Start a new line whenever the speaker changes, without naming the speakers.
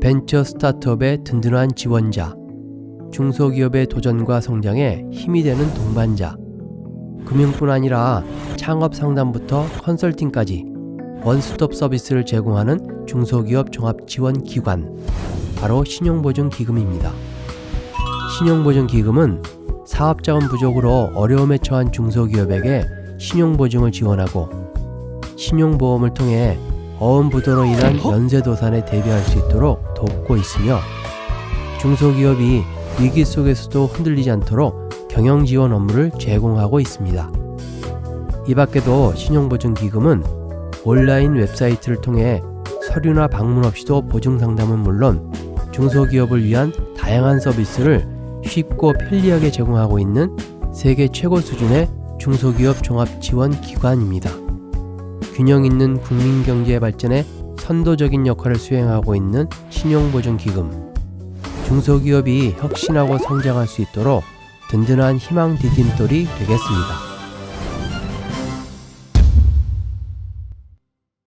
벤처 스타트업의 든든한 지원자, 중소기업의 도전과 성장에 힘이 되는 동반자, 금융뿐 아니라 창업 상담부터 컨설팅까지 원스톱 서비스를 제공하는 중소기업 종합 지원 기관, 바로 신용보증기금입니다. 신용보증기금은 사업자원 부족으로 어려움에 처한 중소기업에게 신용보증을 지원하고 신용보험을 통해 어음부도로 인한 연쇄도산에 대비할 수 있도록 돕고 있으며 중소기업이 위기 속에서도 흔들리지 않도록 경영 지원 업무를 제공하고 있습니다. 이 밖에도 신용보증기금은 온라인 웹사이트를 통해 서류나 방문 없이도 보증 상담은 물론 중소기업을 위한 다양한 서비스를 쉽고 편리하게 제공하고 있는 세계 최고 수준의 중소기업 종합 지원 기관입니다. 균형 있는 국민 경제 발전에 선도적인 역할을 수행하고 있는 신용보증기금. 중소기업이 혁신하고 성장할 수 있도록 든든한 희망 디딤돌이 되겠습니다.